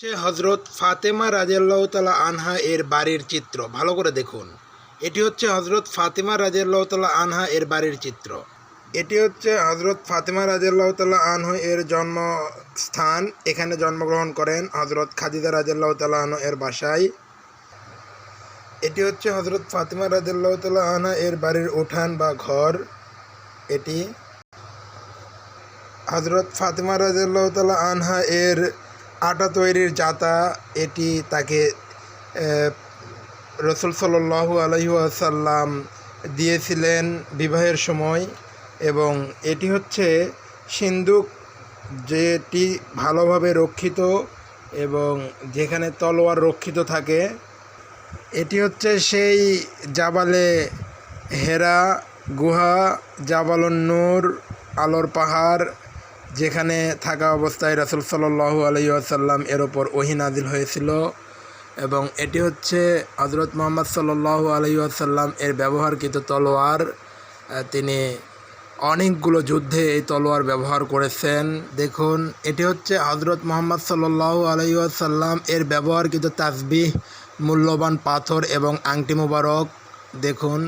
হচ্ছে হজরত ফাতেমা রাজিয়াল্লাহ তালা আনহা এর বাড়ির চিত্র। ভালো করে দেখুন। এটি হচ্ছে হজরত ফাতেমা রাজিয়াল্লাহ তালা আনহা এর বাড়ির চিত্র। এটি হচ্ছে হজরত ফাতেমা রাজিয়াল্লাহ তালা আনহা এর জন্মস্থান। এখানে জন্মগ্রহণ করেন হজরত খাদিজা রাজিয়াল্লাহ তালা আনহ এর বাসায়। এটি হচ্ছে হজরত ফাতেমা রাজিয়াল্লাহ তালা আনহা এর বাড়ির উঠান বা ঘর। এটি হজরত ফাতেমা রাজিয়াল্লাহ তালা আনহা এর আটা তৈরির জাতা এটি তাকে রসুল সাল্লাহ আলহিহাসাল্লাম দিয়েছিলেন বিবাহের সময় এবং এটি হচ্ছে সিন্দুক যেটি ভালোভাবে রক্ষিত এবং যেখানে তলোয়ার রক্ষিত থাকে। এটি হচ্ছে সেই জাবালে হেরা, গুহা, জাবালুন নূর, আলোর পাহাড় যেখানে থাকা অবস্থায় রাসুল সাল্লাহু আলাইসাল্লাম এর ওপর ওহি নাজিল হয়েছিল এবং এটি হচ্ছে হজরত মোহাম্মদ সাল্লাহু আলাইসাল্লাম এর ব্যবহারকৃত তলোয়ার। তিনি অনেকগুলো যুদ্ধে এই তলোয়ার ব্যবহার করেছেন। দেখুন, এটি হচ্ছে হজরত মোহাম্মদ সাল্লাহু আলাইসাল্লাম এর ব্যবহারকৃত তাসবিহ, মূল্যবান পাথর এবং আংটি মুবারক। দেখুন,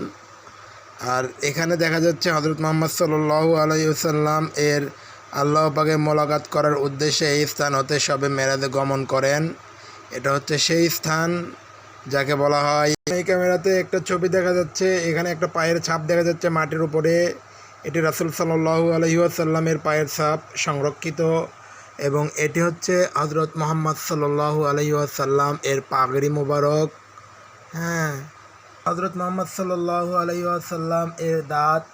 আর এখানে দেখা যাচ্ছে হজরত মোহাম্মদ সাল্লাহু আলাইসাল্লাম এর আল্লাহ পাকে মোলাকাত করার উদ্দেশ্যে এই স্থান হতে সবে মেরাজে গমন করেন। এটা হচ্ছে সেই স্থান যাকে বলা হয় এই ক্যামেরাতে একটা ছবি দেখা যাচ্ছে, এখানে একটা পায়ের ছাপ দেখা যাচ্ছে মাটির উপরে। এটি রাসুল সাল্লাহু আলহিউসাল্লামের পায়ের ছাপ সংরক্ষিত এবং এটি হচ্ছে হজরত মোহাম্মদ সাল্লাহু আলহিউসাল্লাম এর পাগড়ি মোবারক। হ্যাঁ হজরত মোহাম্মদ সাল্লাহু আলহিউসাল্লাম এর দাঁত।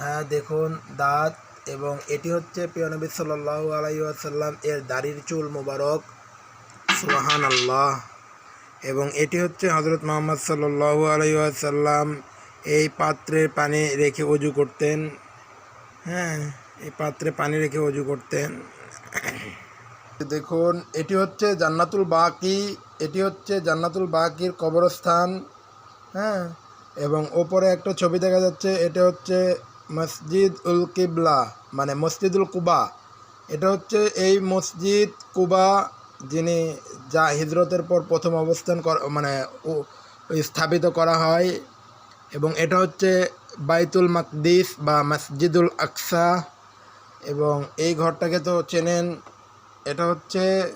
হ্যাঁ দেখুন, দাঁত। এবং এটি হচ্ছে পিয়নবী সাল্লাহু আলাইসাল্লাম এর দাড়ির চুল মোবারক। সুবাহান আল্লাহ এবং এটি হচ্ছে হজরত মোহাম্মদ সাল্লাহু আলাইসাল্লাম এই পাত্রে পানি রেখে অজু করতেন। হ্যাঁ এই পাত্রে পানি রেখে অজু করতেন। দেখুন, এটি হচ্ছে জান্নাতুল বাকি, এটি হচ্ছে জান্নাতুল বাকির কবরস্থান। হ্যাঁ এবং ওপরে একটা ছবি দেখা যাচ্ছে, এটা হচ্ছে মসজিদ উল কিবলা মানে মসজিদুল কুবা। এটা হচ্ছে এই মসজিদ কুবা যিনি যা হিজরতের পর প্রথম অবস্থান কর- মানে স্থাপিত করা হয়। এবং এটা হচ্ছে বাইতুল মাকদিস বা মসজিদুল আকসা। এবং এই ঘরটাকে তো চেনেন, এটা হচ্ছে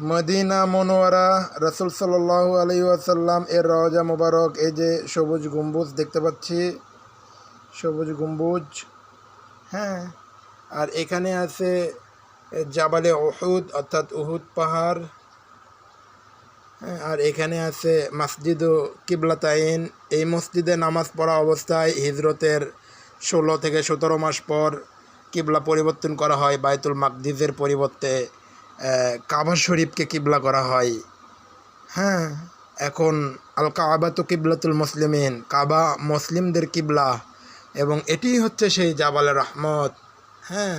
মদিনা মনোয়ারা। রসুল সাল্লাহ আলী আসাল্লাম এর রওজা মোবারক, এই যে সবুজ গম্বুজ দেখতে পাচ্ছি। সবুজ গম্বুজ হ্যাঁ আর এখানে আছে জাবালে উহুদ, অর্থাৎ উহুদ পাহাড় হ্যাঁ আর এখানে আছে মসজিদ ও কিবলাতাইন। এই মসজিদে নামাজ পড়া অবস্থায় হিজরতের ষোলো থেকে সতেরো মাস পর কিবলা পরিবর্তন করা হয়। বায়তুল মাকদিজের পরিবর্তে কাবা শরীফকে কিবলা করা হয়। হ্যাঁ এখন আল কাবা তো কিবলাতুল মুসলিমিন, কাবা মুসলিমদের কিবলা। এবং এটি হচ্ছে সেই জাবালে রহমত। হ্যাঁ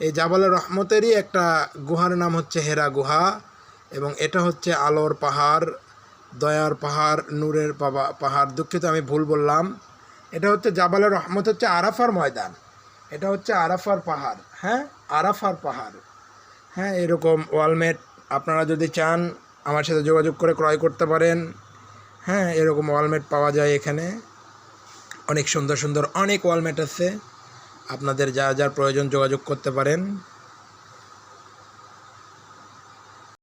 এই জাবালে রহমতেরই একটা গুহার নাম হচ্ছে হেরা গুহা এবং এটা হচ্ছে আলোর পাহাড়, দয়ার পাহাড়, নূরের পাহাড়, দুঃখিত আমি ভুল বললাম। এটা হচ্ছে জাবালে রহমত হচ্ছে আরাফার ময়দান। এটা হচ্ছে আরাফার পাহাড়। হ্যাঁ আরাফার পাহাড়। হ্যাঁ এরকম ওয়ালমেট, আপনারা যদি চান আমার সাথে যোগাযোগ করে ক্রয় করতে পারেন। হ্যাঁ এরকম ওয়ালমেট পাওয়া যায় এখানে। অনেক সুন্দর সুন্দর অনেক ওয়ালমেট আছে। আপনাদের যা যার প্রয়োজন যোগাযোগ করতে পারেন।